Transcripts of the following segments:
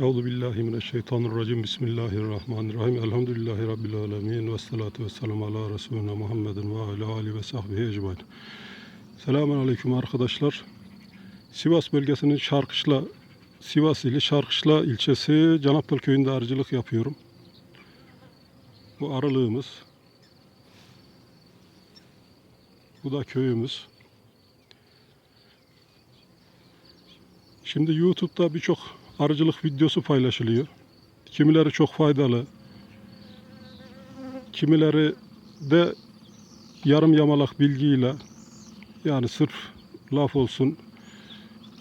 Euzu billahi mineşşeytanirracim. Bismillahirrahmanirrahim. Elhamdülillahi rabbil alamin ve salatu vesselamu ala resulina Muhammedin ve ala alihi ve sahbihi ecmaîn. Selamun aleyküm arkadaşlar. Sivas bölgesinin Şarkışla Sivas ili Şarkışla ilçesi Canaptal köyünde arıcılık yapıyorum. Bu arılığımız. Bu da köyümüz. Şimdi YouTube'da birçok arıcılık videosu paylaşılıyor. Kimileri çok faydalı. Kimileri de yarım yamalak bilgiyle yani sırf laf olsun,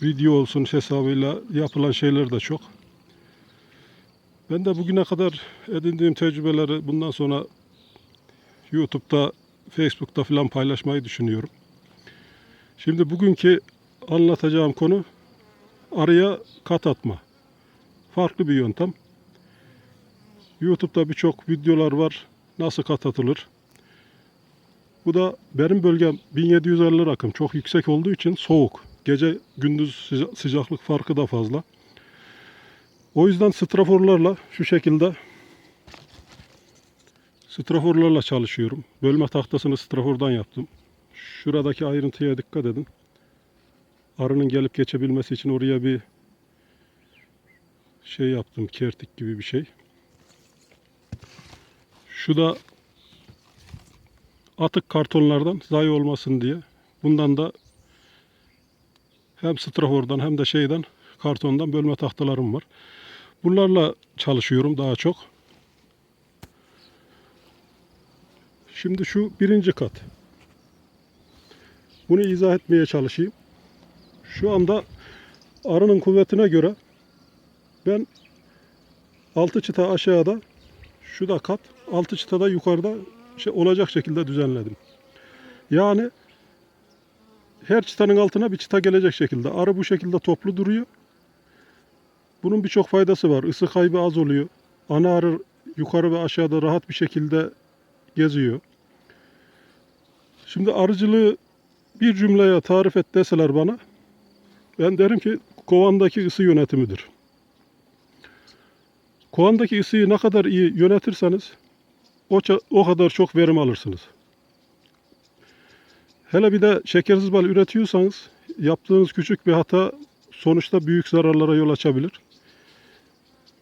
video olsun hesabıyla yapılan şeyler de çok. Ben de bugüne kadar edindiğim tecrübeleri bundan sonra YouTube'da, Facebook'ta falan paylaşmayı düşünüyorum. Şimdi bugünkü anlatacağım konu araya kat atma. Farklı bir yöntem. YouTube'da birçok videolar var. Nasıl kat atılır? Bu da benim bölgem 1750 rakım. Çok yüksek olduğu için soğuk. Gece gündüz sıca- sıcaklık farkı da fazla. O yüzden straforlarla şu şekilde straforlarla çalışıyorum. Bölme tahtasını strafordan yaptım. Şuradaki ayrıntıya dikkat edin. Arının gelip geçebilmesi için oraya bir şey yaptım. Kertik gibi bir şey. Şu da atık kartonlardan zayi olmasın diye. Bundan da hem strafordan hem de şeyden kartondan bölme tahtalarım var. Bunlarla çalışıyorum daha çok. Şimdi şu birinci kat. Bunu izah etmeye çalışayım. Şu anda arının kuvvetine göre ben altı çıta aşağıda şu da kat, altı çıta da yukarıda şey olacak şekilde düzenledim. Yani her çıtanın altına bir çıta gelecek şekilde. Arı bu şekilde toplu duruyor. Bunun birçok faydası var. Isı kaybı az oluyor. Ana arı yukarı ve aşağıda rahat bir şekilde geziyor. Şimdi arıcılığı bir cümleye tarif et deseler bana ben derim ki kovandaki ısı yönetimidir. Kovandaki ısıyı ne kadar iyi yönetirseniz o, o kadar çok verim alırsınız. Hele bir de şekersiz bal üretiyorsanız yaptığınız küçük bir hata sonuçta büyük zararlara yol açabilir.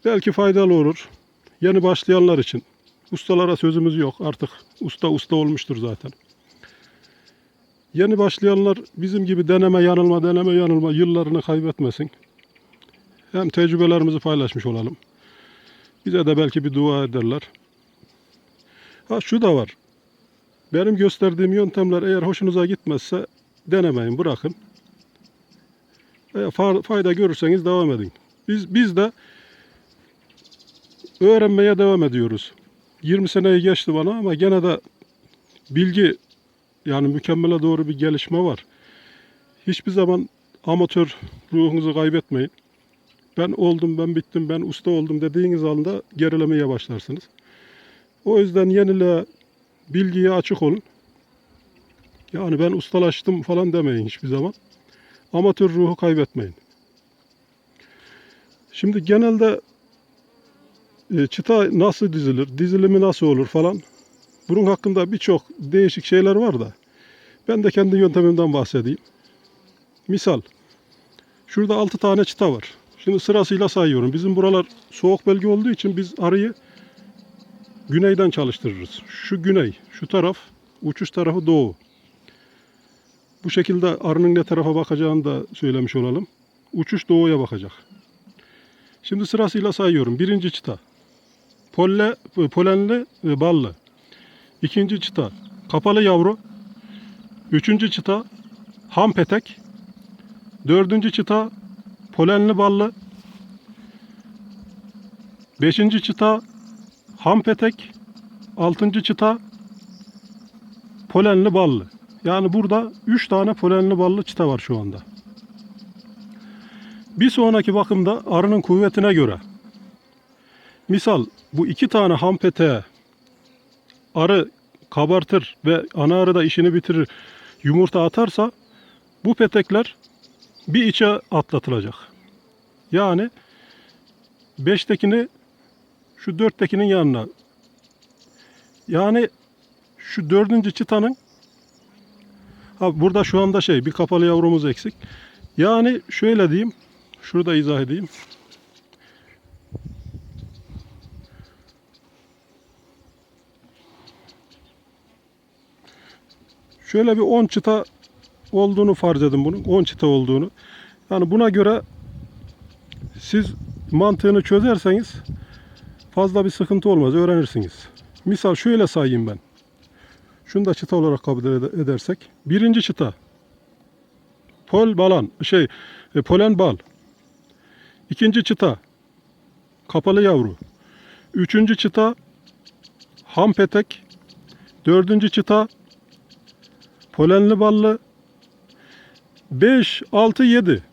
Belki faydalı olur. Yeni başlayanlar için. Ustalara sözümüz yok. Artık usta usta olmuştur zaten. Yeni başlayanlar bizim gibi deneme yanılma deneme yanılma yıllarını kaybetmesin. Hem tecrübelerimizi paylaşmış olalım. Bize de belki bir dua ederler. Ha şu da var. Benim gösterdiğim yöntemler eğer hoşunuza gitmezse denemeyin, bırakın. Eğer fa- fayda görürseniz devam edin. Biz biz de öğrenmeye devam ediyoruz. 20 seneyi geçti bana ama gene de bilgi yani mükemmele doğru bir gelişme var. Hiçbir zaman amatör ruhunuzu kaybetmeyin. Ben oldum, ben bittim, ben usta oldum dediğiniz anda gerilemeye başlarsınız. O yüzden yenile bilgiye açık olun. Yani ben ustalaştım falan demeyin hiçbir zaman. Amatör ruhu kaybetmeyin. Şimdi genelde e, çıta nasıl dizilir, dizilimi nasıl olur falan. Bunun hakkında birçok değişik şeyler var da. Ben de kendi yöntemimden bahsedeyim. Misal, şurada 6 tane çıta var. Şimdi sırasıyla sayıyorum. Bizim buralar soğuk bölge olduğu için biz arıyı güneyden çalıştırırız. Şu güney, şu taraf, uçuş tarafı doğu. Bu şekilde arının ne tarafa bakacağını da söylemiş olalım. Uçuş doğuya bakacak. Şimdi sırasıyla sayıyorum. Birinci çıta. Polle, polenli ballı. İkinci çıta kapalı yavru. Üçüncü çıta ham petek. Dördüncü çıta polenli ballı. Beşinci çıta ham petek. Altıncı çıta polenli ballı. Yani burada üç tane polenli ballı çıta var şu anda. Bir sonraki bakımda arının kuvvetine göre misal bu iki tane ham peteğe arı kabartır ve ana arı da işini bitirir yumurta atarsa bu petekler bir içe atlatılacak. Yani 5'tekini şu 4'tekinin yanına. Yani şu dördüncü çıtanın ha burada şu anda şey bir kapalı yavrumuz eksik. Yani şöyle diyeyim. Şurada izah edeyim. Şöyle bir 10 çıta olduğunu farz edin bunun. 10 çıta olduğunu. Yani buna göre siz mantığını çözerseniz fazla bir sıkıntı olmaz. Öğrenirsiniz. Misal şöyle sayayım ben. Şunu da çıta olarak kabul ede- edersek. Birinci çıta. Pol balan. Şey, e, polen bal. İkinci çıta. Kapalı yavru. Üçüncü çıta. Ham petek. Dördüncü çıta. Polenli ballı. 5, 6, 7.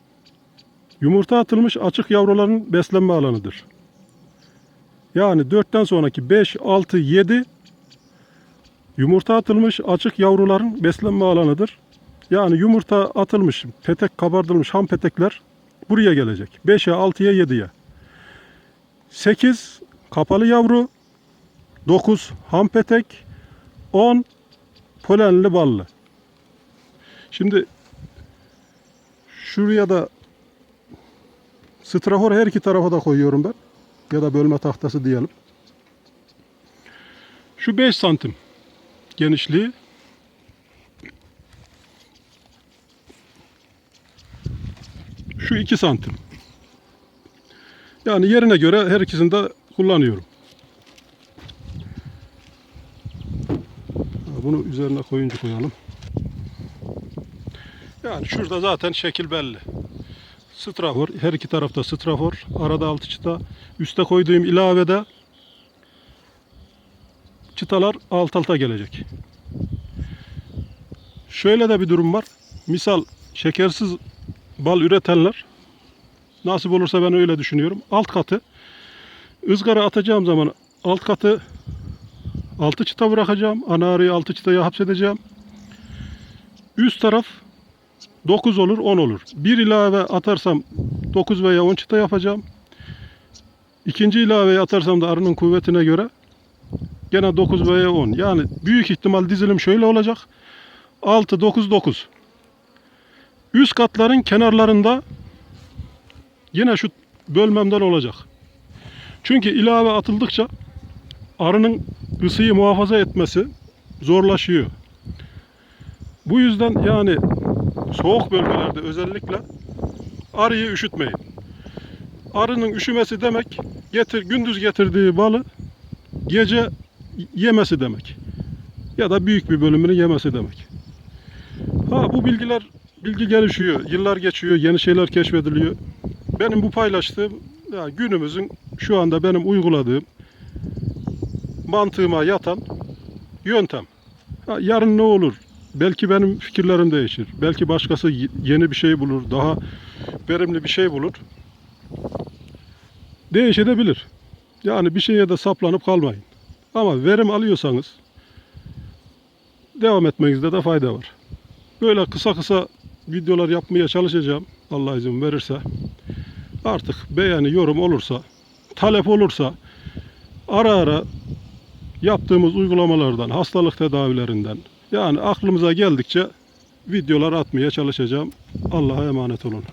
Yumurta atılmış açık yavruların beslenme alanıdır. Yani 4'ten sonraki 5, 6, 7 yumurta atılmış açık yavruların beslenme alanıdır. Yani yumurta atılmış, petek kabardılmış ham petekler buraya gelecek. 5'e, 6'ya, 7'ye. 8 kapalı yavru, 9 ham petek, 10 polenli ballı. Şimdi şuraya da strafor her iki tarafa da koyuyorum ben. Ya da bölme tahtası diyelim. Şu 5 santim genişliği. Şu 2 santim. Yani yerine göre her ikisini de kullanıyorum. Bunu üzerine koyunca koyalım. Yani şurada zaten şekil belli. Strafor, her iki tarafta strafor, arada altı çıta. Üste koyduğum ilavede çıtalar alt alta gelecek. Şöyle de bir durum var. Misal şekersiz bal üretenler nasip olursa ben öyle düşünüyorum. Alt katı ızgara atacağım zaman alt katı altı çıta bırakacağım. Ana arıyı altı çıtaya hapsedeceğim. Üst taraf 9 olur 10 olur. Bir ilave atarsam 9 veya 10 çıta yapacağım. İkinci ilaveyi atarsam da arının kuvvetine göre gene 9 veya 10. Yani büyük ihtimal dizilim şöyle olacak. 6, 9, 9. Üst katların kenarlarında yine şu bölmemden olacak. Çünkü ilave atıldıkça arının ısıyı muhafaza etmesi zorlaşıyor. Bu yüzden yani soğuk bölgelerde özellikle arıyı üşütmeyin. Arının üşümesi demek getir gündüz getirdiği balı gece yemesi demek. Ya da büyük bir bölümünü yemesi demek. Ha bu bilgiler bilgi gelişiyor. Yıllar geçiyor. Yeni şeyler keşfediliyor. Benim bu paylaştığım ya günümüzün şu anda benim uyguladığım mantığıma yatan yöntem. Ha, yarın ne olur? Belki benim fikirlerim değişir. Belki başkası yeni bir şey bulur. Daha verimli bir şey bulur. Değişebilir. Yani bir şeye de saplanıp kalmayın. Ama verim alıyorsanız devam etmenizde de fayda var. Böyle kısa kısa videolar yapmaya çalışacağım. Allah izin verirse. Artık beğeni, yorum olursa, talep olursa ara ara yaptığımız uygulamalardan, hastalık tedavilerinden yani aklımıza geldikçe videolar atmaya çalışacağım. Allah'a emanet olun.